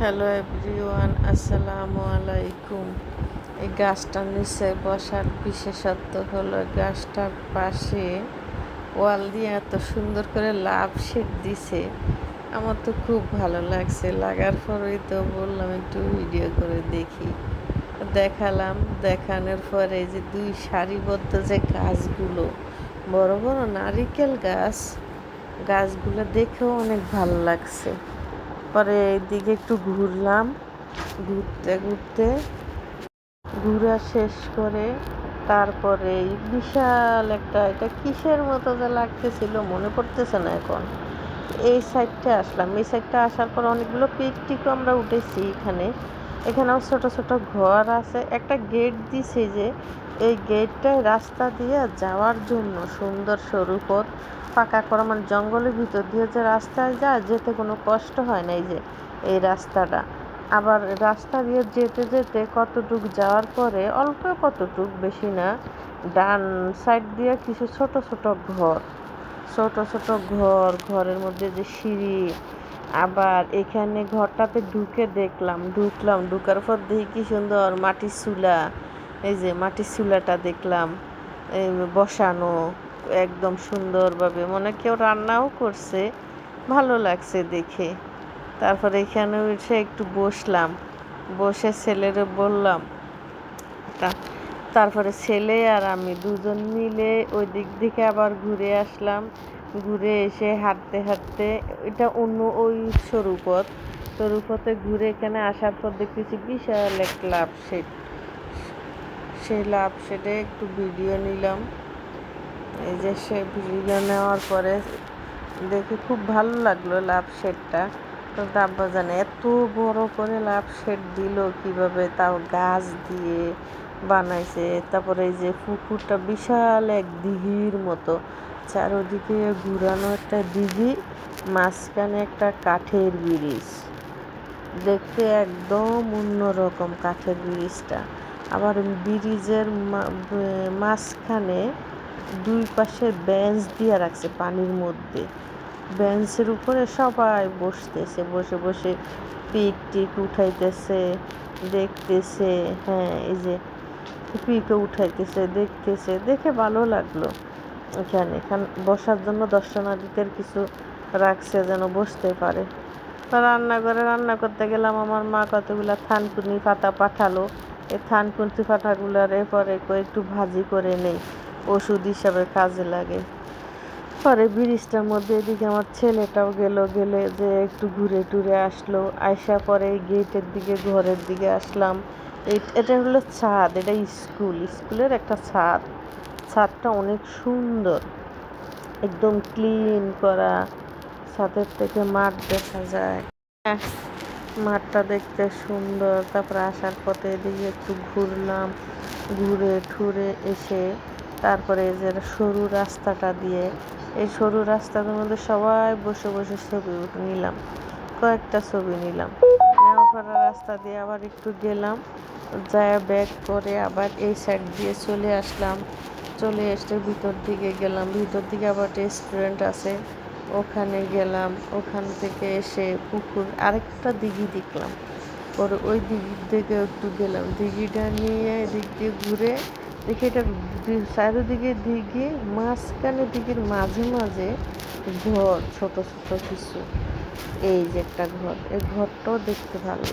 Hello everyone আসসালামু আলাইকুম এই গাছটার নিচে বসার বিশেষত্ব হলো গাছটার পাশে ওয়াল দিয়ে এত সুন্দর করে লাভ শেড দিছে। আমার তো খুব ভালো লাগছে। লাগার পরেই তো বললাম, একটু ভিডিও করে দেখি। দেখালাম। দেখানোর পরে যে দুই সারিবদ্ধ যে গাছগুলো, বড় বড় নারিকেল গাছ, গাছগুলো দেখেও অনেক ভালো লাগছে। পরে এদিকে একটু ঘুরলাম, ঘুরতে ঘুরতে। ঘুরা শেষ করে তারপরে বিশাল একটা, এটা কিসের মতো যে লাগতেছিল মনে পড়তেছে না এখন। এই সাইডটা আসলাম। এই সাইডটা আসার পর অনেকগুলো পিকটিকও আমরা উঠেছি এখানে। এখানেও ছোট ছোট ঘর আছে। একটা গেট দিছে যে, এই গেটটায় রাস্তা দিয়ে যাওয়ার জন্য সুন্দর সরু পথ। পাকা করা মানে জঙ্গলের ভিতর দিয়ে যে রাস্তায় যায়, যেতে কোনো কষ্ট হয় না এই যে, এই রাস্তাটা। আবার রাস্তা দিয়ে যেতে যেতে কতটুক যাওয়ার পরে, অল্প কতটুক বেশি না, ডান সাইড দিয়ে কিছু ছোট ছোট ঘর। ছোট ছোট ঘর, ঘরের মধ্যে যে সিঁড়ি। আবার এখানে ঘরটাতে ঢুকে দেখলাম, ঢুকলাম, ঢুকার পর দেখি কি সুন্দর মাটির চুলা। এই যে মাটির চুলাটা দেখলাম বসানো। একদম সুন্দরভাবে। মনে কেউ রান্নাও করছে। ভালো লাগছে দেখে। তারপরে এখানে এসে একটু বসলাম। বসে ছেলেরে বললাম তারপরে ছেলে আর আমি দুজন মিলে ওই দিক থেকে আবার ঘুরে আসলাম। ঘুরে এসে হাঁটতে হাঁটতে এটা অন্য ওই সরুপথ। সরুপথে ঘুরে এখানে আসার পর দেখতেছি বিশাল এক লাভ সেট সেই লাভ সেটে একটু ভিডিও নিলাম। এই যে সে ভিডিও নেওয়ার পরে দেখে খুব ভালো লাগল লাভ শেডটা। তো আব্বা জানে এত বড় করে লাভ শেড দিল কীভাবে, তাও গাছ দিয়ে বানাইছে। তারপরে এই যে পুকুরটা বিশাল এক দিঘির মতো, চারোদিকে ঘুরানো একটা দিঘি, মাঝখানে একটা কাঠের ব্রিজ। দেখতে একদম অন্যরকম কাঠের ব্রিজটা। আবার ব্রিজের মাঝখানে দুই পাশে বেঞ্চ দিয়ে রাখছে পানির মধ্যে। বেঞ্চের উপরে সবাই বসতেছে, বসে বসে পিক টিক উঠাইতেছে, দেখতেছে হ্যাঁ এই যে পিকে উঠাইতেছে, দেখতেছে, দেখে ভালো লাগল। এখানে এখানে, বসার জন্য দর্শনার্থীদের কিছু রাখছে যেন বসতে পারে। রান্নাঘরে রান্না করতে গেলাম, আমার মা কতগুলা থানকুনি পাতা পাঠালো। এই থানকুনি পাতাগুলার এরপরে একটু ভাজি করে নেই। ওষুধ হিসাবে কাজে লাগে। পরে ব্রিজটার মধ্যে এদিকে আমার ছেলেটাও গেল গেলে যে একটু ঘুরে টুরে আসলো। আইসা পরে গেটের দিকে ঘরের দিকে আসলাম। এটা হলো ছাদ এটা স্কুল। স্কুলের একটা ছাদ। ছাদটা অনেক সুন্দর। একদম ক্লিন করা। ছাদের থেকে মাঠ দেখা যায়। হ্যাঁ, মাঠটা দেখতে সুন্দর। তারপরে আসার পথে এদিকে একটু ঘুরলাম। ঘুরে ঠুরে এসে তারপরে যে সরু রাস্তাটা দিয়ে, এই সরু রাস্তার মধ্যে সবাই বসে বসে ছবি নিলাম, কয়েকটা ছবি নিলাম। নেওয়াপাড়া রাস্তা দিয়ে আবার একটু গেলাম, যায় ব্যাক করে আবার এই সাইড দিয়ে চলে আসলাম। চলে এসে ভিতর দিকে গেলাম, ভিতর দিকে আবার রেস্টুরেন্ট আছে, ওখানে গেলাম, ওখান থেকে এসে পুকুর আরেকটা দিঘি দেখলাম। পরে ওই দিঘির দিকে একটু গেলাম, দিঘিটা নিয়ে এদিক দিয়ে ঘুরে দেখি এটা চারিদিকে দিকে, মাঝখানে দিকের মাঝে মাঝে ঘর, ছোট ছোট কিছু। এই যে একটা ঘর এই ঘরটাও দেখতে ভালো